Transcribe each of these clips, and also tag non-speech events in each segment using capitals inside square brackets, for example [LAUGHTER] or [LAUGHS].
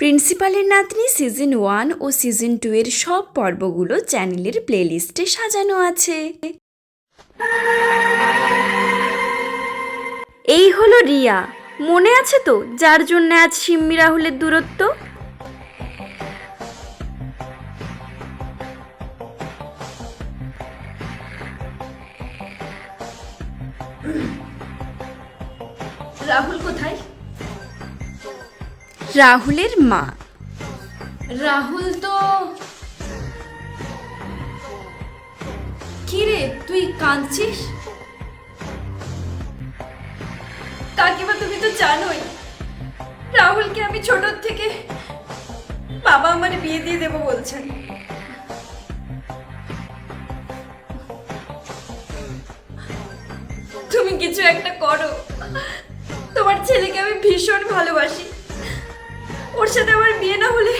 প্রিন্সিপালের নাতনি season one ও সিজন টু এর সব পর্বগুলো চ্যানেলের প্লেলিস্টে সাজানো আছে। এই হলো রিয়া। মনে আছে তো যার জন্য আজ সিম্মি রাহুলের দূরত্ব? রাহুল রাহুলের মা। রাহুল তো কি রে তুই কাঁদছিস? কাকিমা, তুমি তো জানোই, রাহুলকে আমি ছোট থেকে বাবা আমার বিয়ে দিয়ে দেবো বলছেন। তুমি কিছু একটা করো। তোমার ছেলেকে আমি ভীষণ ভালোবাসি। ওর সাথে আমার বিয়ে না হলে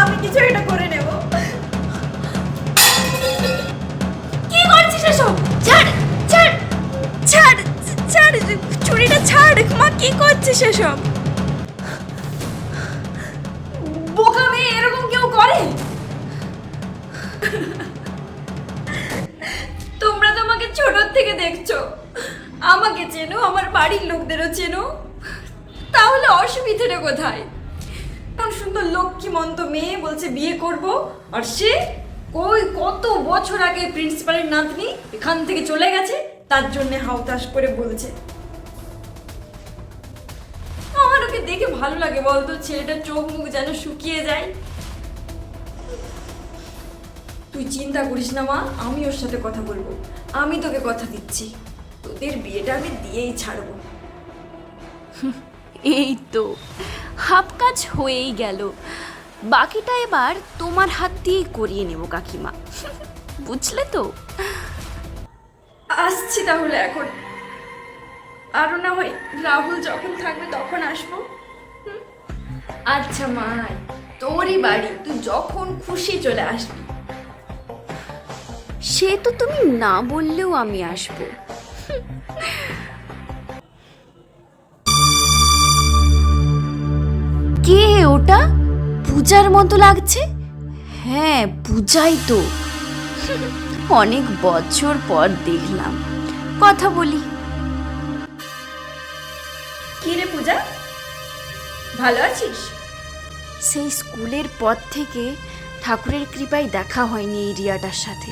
আমি কিছু একটা করে নেব। কি করছিস এসব? ছাড় ছাড় ছাড় ছাড়, চুরিটা ছাড়, মা, কি করছিস এসব? বোকা মেয়ে এরকম কেউ করে? তোমরা তো আমাকে ছোট থেকে দেখছ। আমাকে চেনো, আমার বাড়ির লোকদেরও চেনো। তাহলে অসুবিধাটা কোথায়? কোন সুন্দর লক্ষ্মীমন্ত মেয়ে বলছে বিয়ে করব, আর সে কই কত বছর আগে প্রিন্সিপালের নাতনি এখান থেকে চলে গেছে, তার জন্য হাউতাস করে বলছে। আমার ওকে দেখে ভালো লাগে বলতো ছেলেটার চোখ মুখ যেন শুকিয়ে যায়। তুই চিন্তা করিস না মা, আমি ওর সাথে কথা বলব, আমি তোকে কথা দিচ্ছি, তোদের বিয়েটা আমি দিয়েই ছাড়বো। [LAUGHS] এই তো হাফ কাজ হয়েই গেল। বাকিটা এবার তোমার হাত দিয়েই করিয়ে নেব কাকিমা। বুঝলে তো? আসছি তাহলে এখন। আরও না হয় রাহুল যখন থাকবে তখন আসব। আচ্ছা মা তোরই বাড়ি তুই যখন খুশি চলে আসবি। সে তো তুমি না বললেও আমি আসব। পূজার মতো লাগছে? হ্যাঁ পূজাই তো। অনেক বছর পর দেখলাম। কথা বলি। কি রে পূজা? ভালো আছিস? সেই স্কুলের পর থেকে ঠাকুরের কৃপায় দেখা হয়নি এই রিয়াটার সাথে।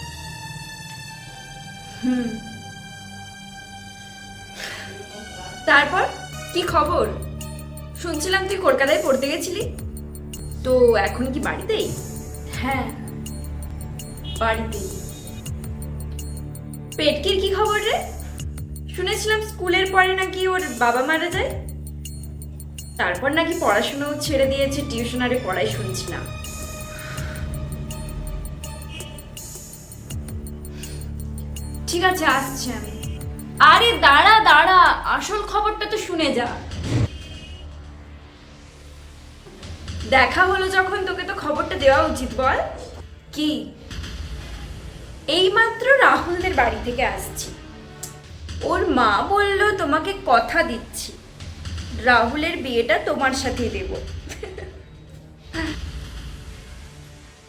তারপর? কি খবর? শুনছিলাম তুই কলকাতায় পড়তে গেছিলি। তো এখন কি বাড়িতেই? হ্যাঁ। বাড়িতেই। পেটকির কি খবর রে? শুনেছিলাম স্কুলের পরে নাকি ওর বাবা মারা যায়। তারপর নাকি পড়াশোনাও ছেড়ে দিয়েছে টিউশনারে পড়াই শুনছিলাম। ঠিক আছে আসছি আমি। আরে দাঁড়া দাঁড়া আসল খবরটা তো শুনে যা। দেখা হলো যখন তোকে তো খবরটা দেওয়া উচিত, বল। কি? এইমাত্র রাহুলদের বাড়ি থেকে আসছি। ওর মা বলল, তোমাকে কথা দিচ্ছি। রাহুলের বিয়েটা তোমার সাথে দেব।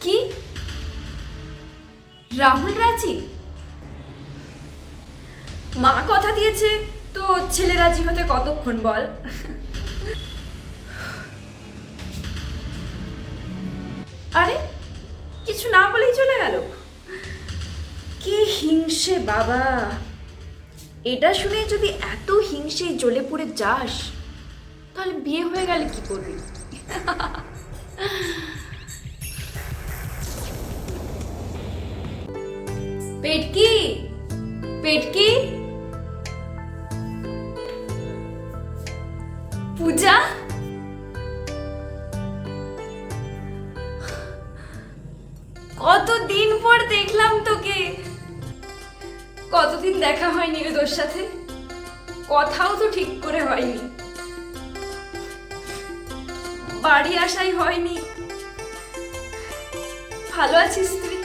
কি? রাহুল রাজি? মা কথা দিয়েছে, তো ছেলে রাজি হতে কতক্ষণ, বল? আরে, কিছু না বলেই চলে গেল। কি হিংসে বাবা। এটা শুনে যদি এত হিংসে জ্বলে পড়ে যাস, তাহলে বিয়ে হয়ে গেলে কি করবি? পেটকি পেটকি। পূজা? দেখা হয়নি রে তোর সাথে? কথাও তো ঠিক করে হয়নি। বাড়ি আসাই হয়নি। ভালো আছিস তুই?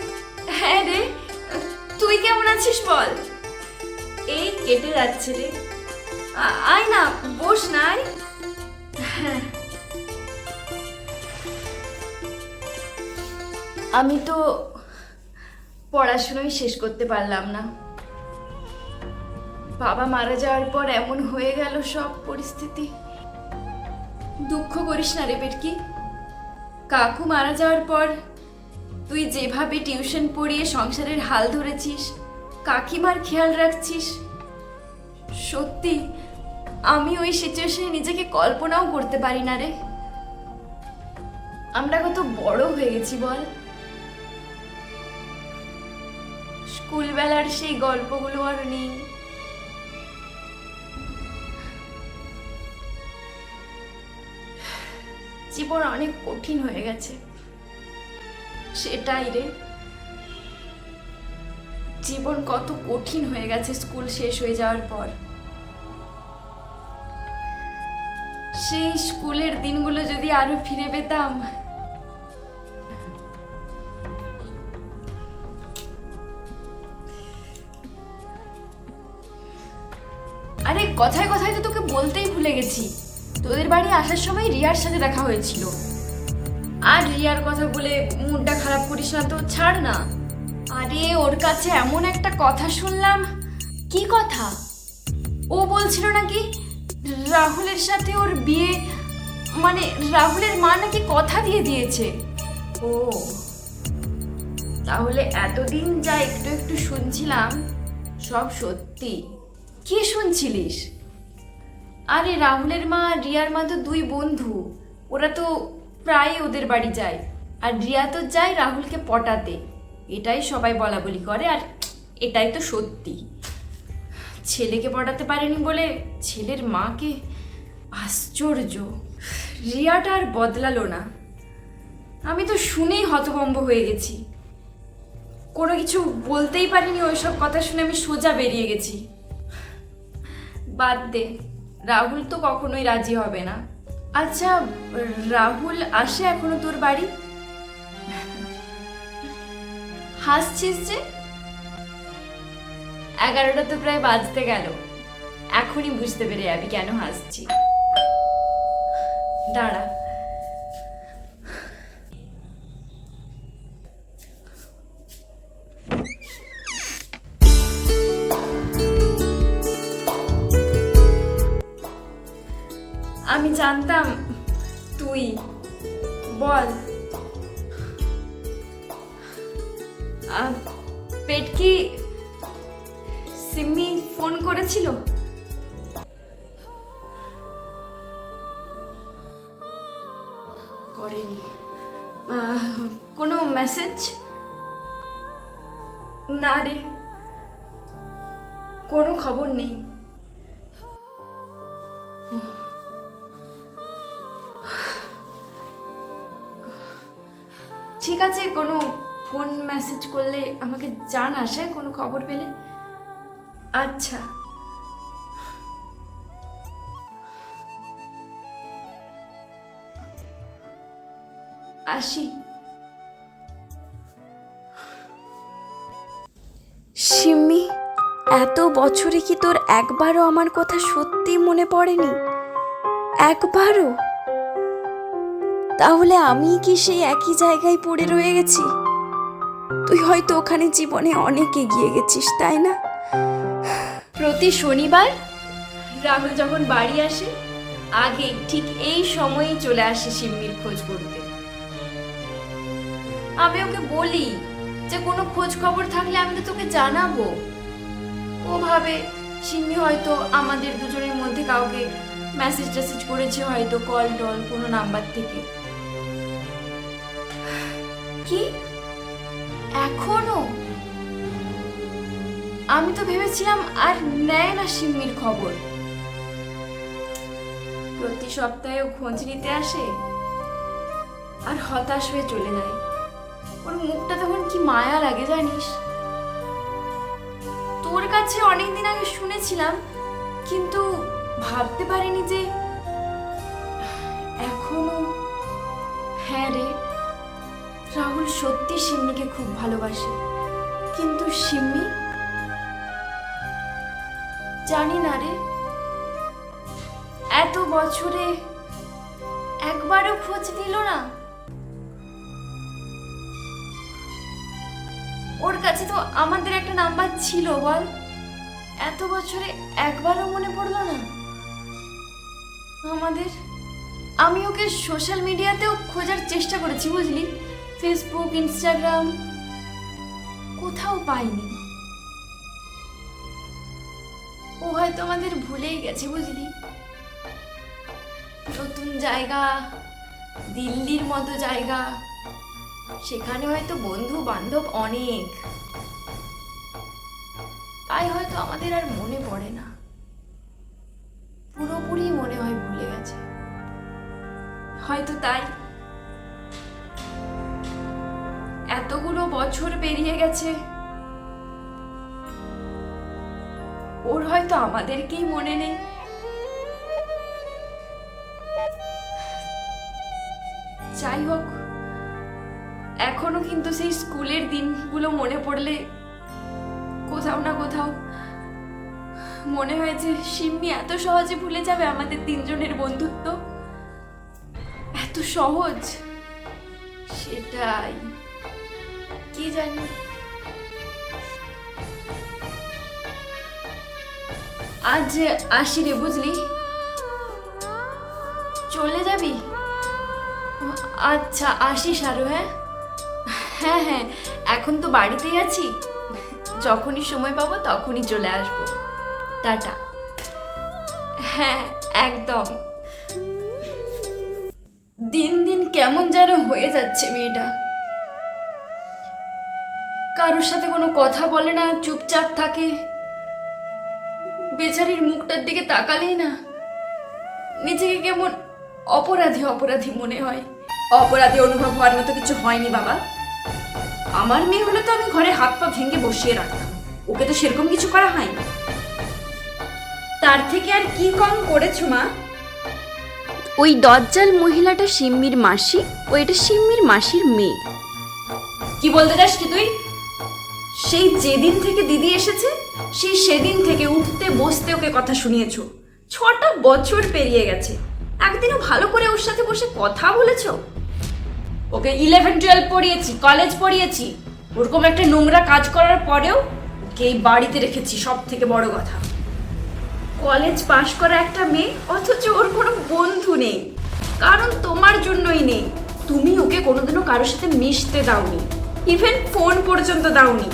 হ্যাঁ রে। তুই কেমন আছিস বল? এই কেটে যাচ্ছে রে। আয় না, বস নাই হ্যাঁ। আমি তো পড়াশুনোই শেষ করতে পারলাম না। বাবা মারা যাওয়ার পর এমন হয়ে গেল সব পরিস্থিতি। দুঃখ করিস না রে পেটকি। কাকু মারা যাওয়ার পর তুই যেভাবে টিউশন পড়িয়ে সংসারের হাল ধরেছিস, কাকিমার খেয়াল রাখছিস, সত্যি আমি ওই সিচুয়েশনে নিজেকে কল্পনাও করতে পারি না রে। আমরা কত বড় হয়ে গেছি বল। স্কুলবেলার সেই গল্পগুলো আর নেই। জীবন অনেক কঠিন হয়ে গেছে। সেটাই রে। জীবন কত কঠিন হয়ে গেছে স্কুল শেষ হয়ে যাওয়ার পর। সেই স্কুলের দিনগুলো যদি আরও ফিরে পেতাম। আরে, কথায় কথায় তো তোকে বলতেই ভুলে গেছি। তোদের বাড়ি আসার সময় রিয়ার সাথে দেখা হয়েছিল। আর রিয়ার কথা বলে মুডটা খারাপ করিস না তো, ছাড় না। আরে, ওর কাছে এমন একটা কথা শুনলাম। কি কথা? ও বলছিল নাকি রাহুলের সাথে ওর বিয়ে মানে রাহুলের মা নাকি কথা দিয়ে দিয়েছে। ও, তাহলে এতদিন যা একটু একটু শুনছিলাম, সব সত্যি। কি শুনছিলিস? আরে রাহুলের মা আর রিয়ার মা তো দুই বন্ধু। ওরা তো প্রায় ওদের বাড়ি যায়। আর রিয়া তো যায় রাহুলকে পটাতে। এটাই সবাই বলা বলি করে আর এটাই তো সত্যি। ছেলেকে পটাতে পারেনি বলে ছেলের মাকে আশ্চর্য। রিয়াটা আর বদলালো না। আমি তো শুনেই হতভম্ব হয়ে গেছি। কোনো কিছু বলতেই পারিনি ওইসব কথা শুনে আমি সোজা বেরিয়ে গেছি। বাদ দে। রাহুল তো কখনোই রাজি হবে না। আচ্ছা রাহুল আসে এখনও তোর বাড়ি? হাসছিস যে? এগারোটা তো প্রায় বাজতে গেল। এখনই বুঝতে পেরে যাবি কেন হাসছি। দাঁড়া। করেনি। কোনো মেসেজ না রে, কোনো খবর নেই। ঠিক আছে, কোনো ফোন মেসেজ করলে আমাকে জানাস হ্যাঁ? কোনো খবর পেলে? আচ্ছা। আসি। সিম্মি এত বছরে কি তোর একবারও আমার কথা সত্যি মনে পড়েনি? একবারও? তাহলে আমি কি সেই একই জায়গায় পড়ে রয়ে গেছি? তুই হয়তো ওখানে জীবনে অনেক এগিয়ে গেছিস তাই না? প্রতি শনিবার রাহুল যখন বাড়ি আসে আগে ঠিক এই সময়েই চলে আসে সিম্মির খোঁজ করতে। আমি ওকে বলি যে কোনো খোঁজ খবর থাকলে আমি তো তোকে জানাব। ও ভাবে সিম্মি হয়তো আমাদের দুজনের মধ্যে কাউকে মেসেজ টেসেজ করেছে হয়তো কল টল কোনো নাম্বার থেকে। কি? এখনও? আমি তো ভেবেছিলাম আর নেয় না সিম্মির খবর। প্রতি সপ্তাহে খোঁজ নিতে আসে আর হতাশ হয়ে চলে যায়। ওর মুখটা তখন কি মায়া লাগে জানিস? তোর কাছে অনেকদিন আগে শুনেছিলাম, কিন্তু ভাবতে পারিনি যে এখনও হ্যাঁ রে, রাহুল সত্যি সিম্মিকে খুব ভালোবাসে। কিন্তু সিম্মি জানি না রে। এত বছরে একবারও খোঁজ নিল না? কাছে তো আমাদের একটা নাম্বার ছিল, বল। এত বছরে একবারও মনে পড়ল না। আমাদের, আমি ওকে সোশ্যাল মিডিয়াতেও খোঁজার চেষ্টা করেছি, বুঝলি? ফেসবুক, ইনস্টাগ্রাম, কোথাও পাইনি। ও হয়তো আমাদের ভুলেই গেছে, বুঝলি? নতুন জায়গা, দিল্লির মতো জায়গা। সেখানে হয়তো বন্ধু বান্ধব অনেক। তাই হয়তো আমাদের আর মনে পড়ে না। পুরোপুরি মনে হয় ভুলে গেছে। হয়তো তাই। এতগুলো বছর পেরিয়ে গেছে। ওর হয়তো আমাদেরকেই মনে নেই। যাই হোক। এখনও কিন্তু সেই স্কুলের দিনগুলো মনে পড়লে কোথাও না কোথাও মনে হয় যে সিম্মি এত সহজে ভুলে যাবে আমাদের তিনজনের বন্ধুত্ব। এত সহজ। সেটাই। কি জানি? আজ আসি রে, বুঝলি? চলে যাবি? আচ্ছা আসিস আরও হ্যাঁ? হ্যাঁ হ্যাঁ এখন তো বাড়িতেই আছি। যখনই সময় পাবো তখনই চলে আসব। টাটা। হ্যাঁ একদম। দিন দিন কেমন যেন হয়ে যাচ্ছে মেয়েটা। কারোর সাথে কোনো কথা বলে না, চুপচাপ থাকে। বেচারির মুখটার দিকে তাকালেই না। নিজেকে কেমন অপরাধী অপরাধী মনে হয়। অপরাধী অনুভব হওয়ার মতো কিছু হয়নি বাবা। আমার মেয়ে হলে তো আমি ঘরে হাত পা ভেঙে বসিয়ে রাখতাম। ওকে তো সেরকম কিছু করা হয়নি। তার থেকে আর কি কম করেছ মা? ওই দজ্জাল মহিলাটা সিম্মির মাসি ও এটা সিম্মির মাসির মেয়ে। কি বলতে চাস কি তুই? সেই যেদিন থেকে দিদি এসেছে সেই সেদিন থেকে উঠতে বসতে ওকে কথা শুনিয়েছো। ছটা বছর পেরিয়ে গেছে। একদিনও ভালো করে ওর সাথে বসে কথা বলেছ? ওকে ইলেভেন টুয়েলভ পড়িয়েছি কলেজ পড়িয়েছি, ওরকম একটা নোংরা কাজ করার পরেও ওকে এই বাড়িতে রেখেছি সব থেকে বড় কথা। কলেজ পাশ করা একটা মেয়ে, অথচ ওর কোনো বন্ধু নেই, কারণ তোমার জন্যই নেই। তুমি ওকে কোনোদিনও কারোর সাথে মিশতে দাওনি ইভেন ফোন পর্যন্ত দাওনি,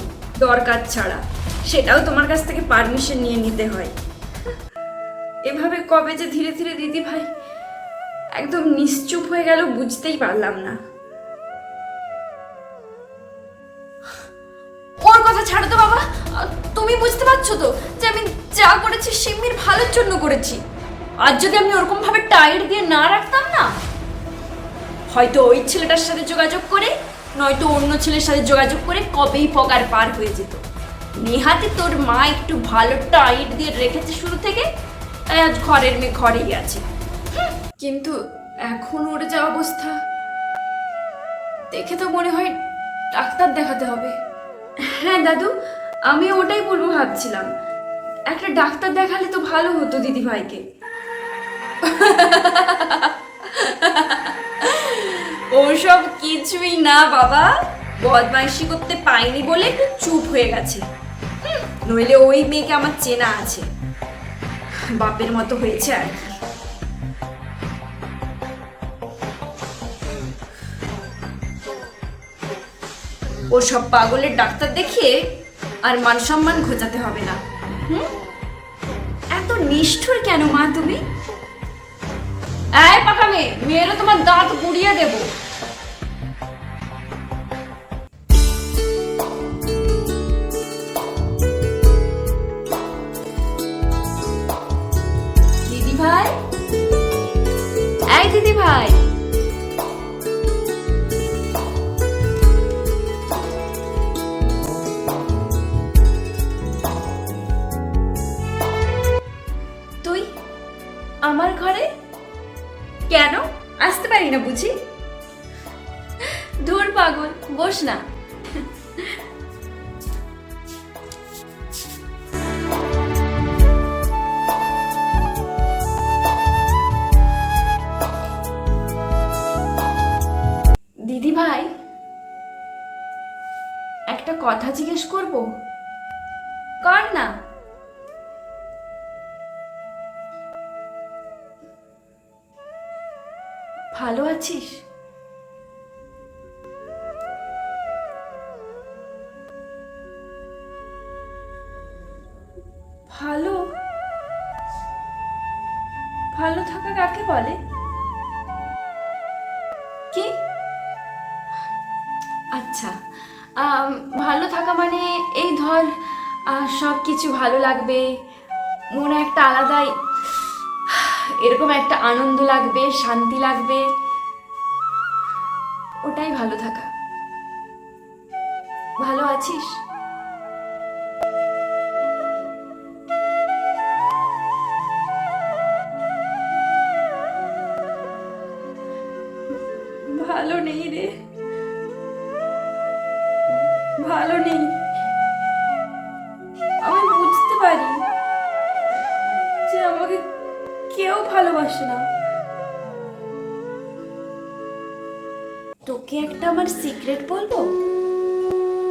দরকার ছাড়া। সেটাও তোমার কাছ থেকে পারমিশন নিয়ে নিতে হয়। এভাবে কবে যে ধীরে ধীরে দিদি ভাই একদম নিশ্চুপ হয়ে গেল, বুঝতেই পারলাম না। তুমি বুঝতে পারছ তো যে আমি যা করেছি সিম্মির ভালোর জন্য করেছি? আর যদি আমি ওরকম ভাবে টাইট দিয়ে না রাখতাম না? হয়তো ওই ছেলেটার সাথে যোগাযোগ করে, নয়তো অন্য ছেলের সাথে যোগাযোগ করে কবেই পকার পার হয়ে যেত। নেহাতি তোর মা একটু ভালো টাইট দিয়ে রেখেছে শুরু থেকে আজ ঘরের মেয়ে ঘরেই আছে। কিন্তু এখন ওর যা অবস্থা, দেখে তো মনে হয় ডাক্তার দেখাতে হবে। হ্যাঁ দাদু আমি ওটাই বলব ভাবছিলাম। একটা ডাক্তার দেখালে তো ভালো হতো দিদি ভাইকে ওসব কিছুই না বাবা, বদমাইশি করতে পাইনি বলে একটু চুপ হয়ে গেছে। নইলে ওই মেয়েকে আমার চেনা আছে। বাপের মতো হয়েছে আর কি। ওসব পাগলের ডাক্তার দেখিয়ে আর মান সম্মান ঘোচাতে হবে না। হুম? এত নিষ্ঠুর কেন মা তুমি? এই পাকা মেয়ে মেয়েরও তোমার দাঁত গুড়িয়ে দেব। দিদি ভাই এই দিদি ভাই দিদি ভাই একটা কথা জিজ্ঞেস করব? কর না। ভালো আছিস? ভালো। ভালো থাকা কাকে বলে? আচ্ছা ভালো থাকা মানে এই ধর সব কিছু ভালো লাগবে, মনে একটা আলাদাই, এরকম একটা আনন্দ লাগবে, শান্তি লাগবে, ওটাই ভালো থাকা। ভালো আছিস? ভালো নেই। আমি বুঝতে পারি যে আমাকে কেউ ভালোবাসে না। তোকে একটা আমার সিক্রেট বলব?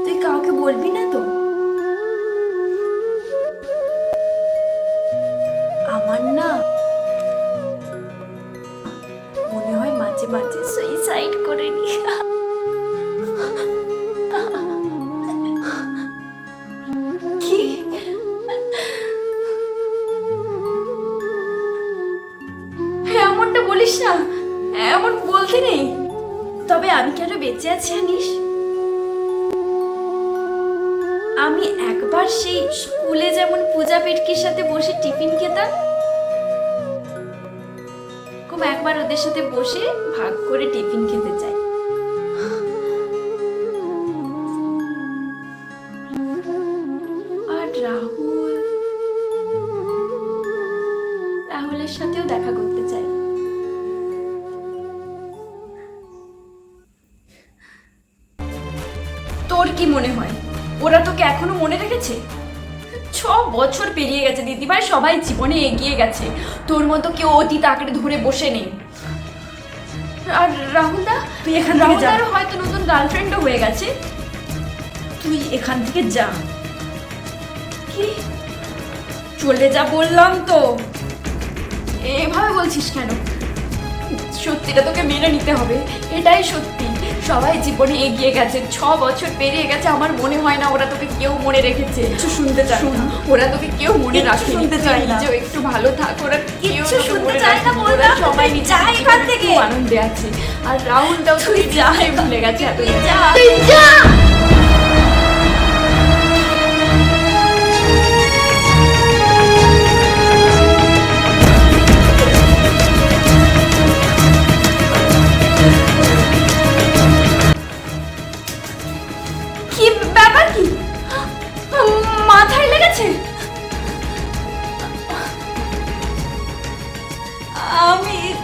তুই কাউকে বলবি না তো? না, এমন বলতে নেই। তবে আমি কেন বেঁচে আছি জানিস? আমি একবার সেই স্কুলে যেমন পূজা পেটকির সাথে বসে টিফিন খেতাম খুব একবার ওদের সাথে বসে ভাগ করে টিফিন খেতে চাই। কি মনে হয়? ওরা তোকে এখনও মনে রেখেছে? ছ বছর পেরিয়ে গেছে দিদিভাই সবাই জীবনে এগিয়ে গেছে। তোর মতো কেউ অতীত আঁকড়ে ধরে বসে নেই। আর রাহুল দা তুই এখান থেকে যা। হয়তো নতুন গার্লফ্রেন্ডও হয়ে গেছে। তুই এখান থেকে যা। কি? চলে যা বললাম তো। এভাবে বলছিস কেন? সত্যিটা তোকে মেনে নিতে হবে। এটাই সত্যি। সবাই জীবনে এগিয়ে গেছে। ছ বছর পেরিয়ে গেছে আমার মনে হয় না ওরা তোকে কেউ মনে রেখেছে। কিছু শুনতে চায় না। ওরা তোকে কেউ মনে রাখে শুনতে চায় না। নিজেও একটু ভালো থাক ওরা কেউ শুনতে চায় না। ওরা সবাই যা এখান থেকে। আনন্দে আছে। আর রাহুলটাও তুই যাই যা। যা ভুলে গেছে এত তুই যা।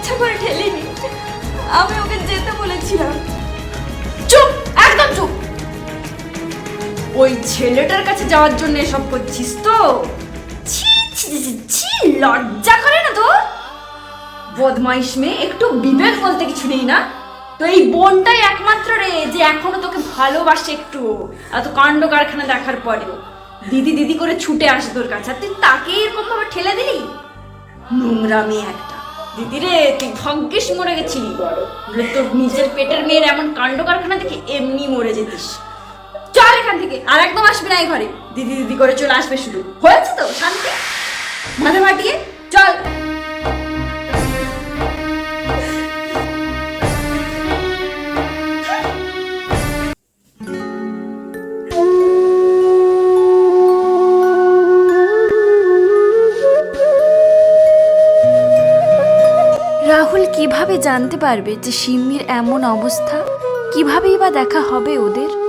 ইচ্ছা করে ঠেলিনি। আমি ওকে যেতে বলেছিলাম। চুপ, একদম চুপ। ওই ছেলেটার কাছে যাওয়ার জন্য এসব করছিস তো? ছি লজ্জা করে না তো বদমাইশ মেয়ে, একটু বিবেক বলতে কিছু নেই না? তো এই বোনটাই একমাত্র রে, যে এখনও তোকে ভালোবাসে একটু। এত কাণ্ড কারখানা দেখার পরেও। দিদি দিদি করে ছুটে আসে তোর কাছে। আর তুই তাকে এরকম ভাবে ঠেলে দিলি? নোংরা মেয়ে একটা। দিদি রে তুই ভাগ্যিস মরে গেছিলি। তোর নিজের পেটের মেয়ের এমন কাণ্ড কারখানা থেকে এমনি মরে যেতিস। চল এখান থেকে, আর একদম আসবি না এই ঘরে। দিদি দিদি করে চলে আসবে শুধু। হয়েছে তো, শান্তি? মাথা মাটিয়ে জানতে পারবে যে সিম্মির এমন অবস্থা। কিভাবেই বা দেখা হবে ওদের?